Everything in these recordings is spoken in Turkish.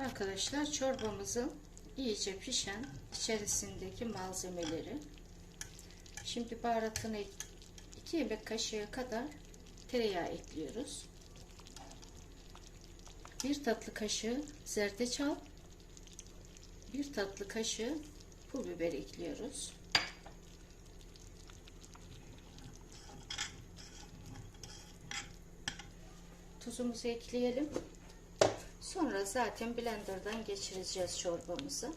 Arkadaşlar çorbamızın iyice pişen içerisindeki malzemeleri. Şimdi baharatını 2 yemek kaşığı kadar tereyağı ekliyoruz. 1 tatlı kaşığı zerdeçal, 1 tatlı kaşığı pul biber ekliyoruz. Tuzumuzu ekleyelim. Sonra zaten blenderdan geçireceğiz çorbamızı.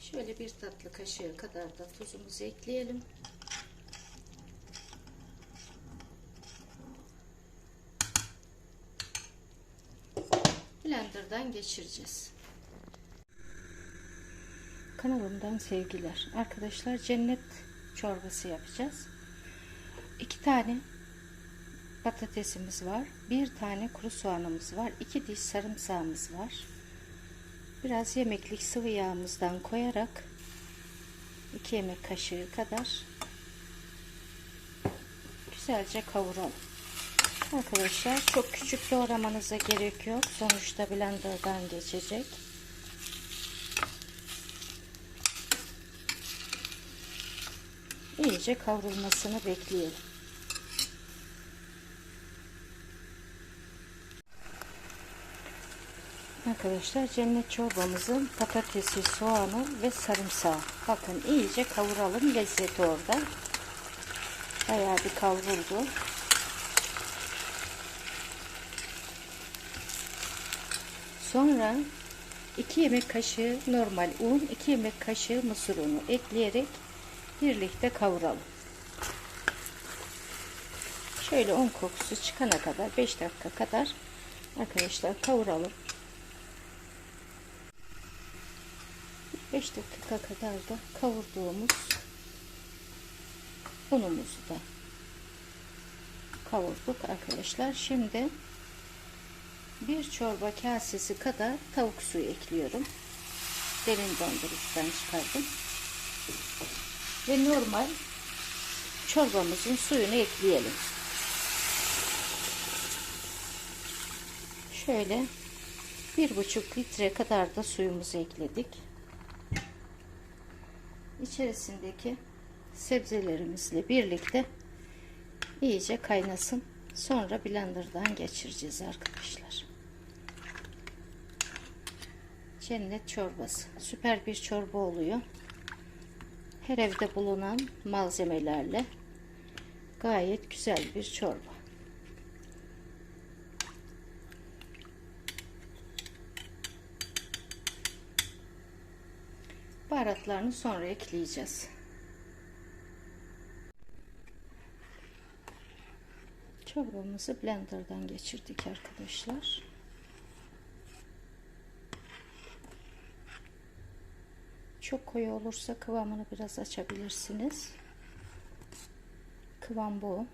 Şöyle bir tatlı kaşığı kadar da tuzumuzu ekleyelim. Blenderdan geçireceğiz. Kanalımdan sevgiler. Arkadaşlar cennet çorbası yapacağız. İki tane patatesimiz var. Bir tane kuru soğanımız var. iki diş sarımsağımız var. Biraz yemeklik sıvı yağımızdan koyarak 2 yemek kaşığı kadar güzelce kavuralım. Arkadaşlar çok küçük doğramanıza gerek yok. Sonuçta blenderdan geçecek. İyice kavrulmasını bekleyelim. Arkadaşlar cennet çorbamızın patatesi, soğanı ve sarımsağı. Bakın iyice kavuralım. Lezzeti orada. Bayağı bir kavruldu. Sonra 2 yemek kaşığı normal un, 2 yemek kaşığı mısır unu ekleyerek birlikte kavuralım. Şöyle un kokusu çıkana kadar 5 dakika kadar arkadaşlar kavuralım. 5 dakika kadar da kavurduğumuz unumuzu da kavurduk arkadaşlar. Şimdi bir çorba kasesi kadar tavuk suyu ekliyorum. Derin dondurucudan çıkardım. Ve normal çorbamızın suyunu ekleyelim. Şöyle bir buçuk litre kadar da suyumuzu ekledik. İçerisindeki sebzelerimizle birlikte iyice kaynasın. Sonra blenderdan geçireceğiz arkadaşlar. Cennet çorbası. Süper bir çorba oluyor. Her evde bulunan malzemelerle gayet güzel bir çorba. Baharatlarını sonra ekleyeceğiz. Çorbamızı blenderdan geçirdik arkadaşlar. Çok koyu olursa kıvamını biraz açabilirsiniz. Kıvam bu.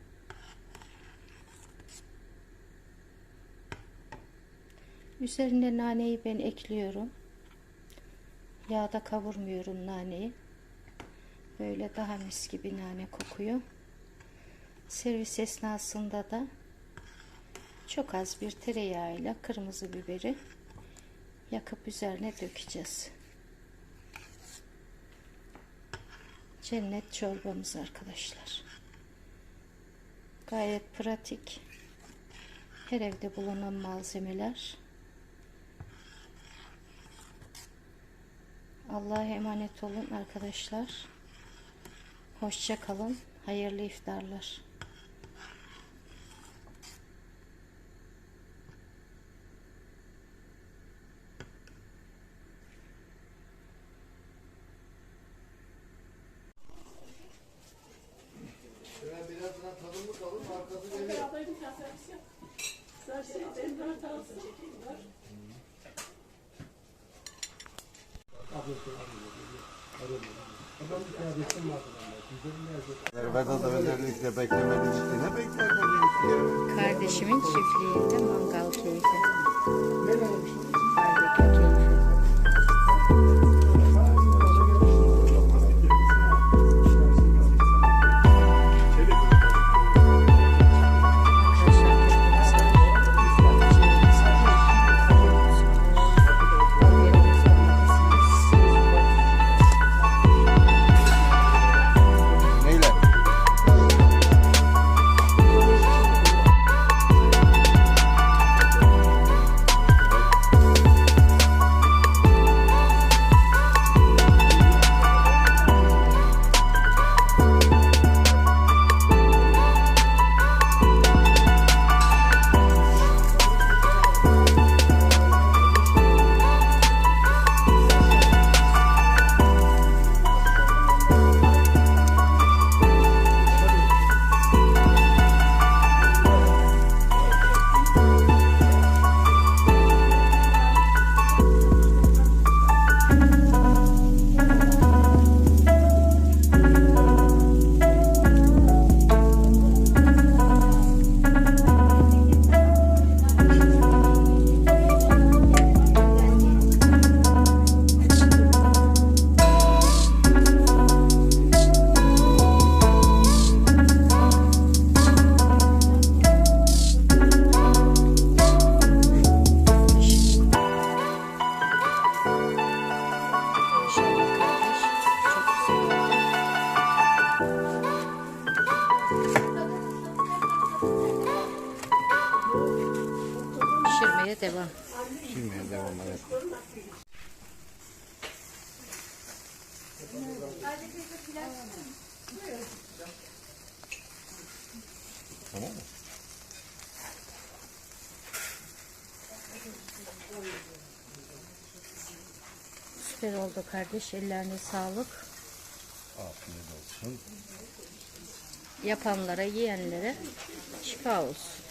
Üzerine naneyi ben ekliyorum. Yağda kavurmuyorum naneyi. Böyle daha mis gibi nane kokuyor. Servis esnasında da çok az bir tereyağıyla kırmızı biberi yakıp üzerine dökeceğiz. Cennet çorbamız arkadaşlar. Gayet pratik. Her evde bulunan malzemeler. Allah'a emanet olun arkadaşlar. Hoşça kalın. Hayırlı iftarlar. Ben birazdan tadımlık alıp arkası gelir. Vedat beklemedi. Ne. Kardeşimin çiftliğinde mangal keyfi. Devam. Pişirmeye devam evet. Tamam mı? Süper oldu kardeş. Ellerine sağlık. Afiyet olsun. Yapanlara, yiyenlere şifa olsun.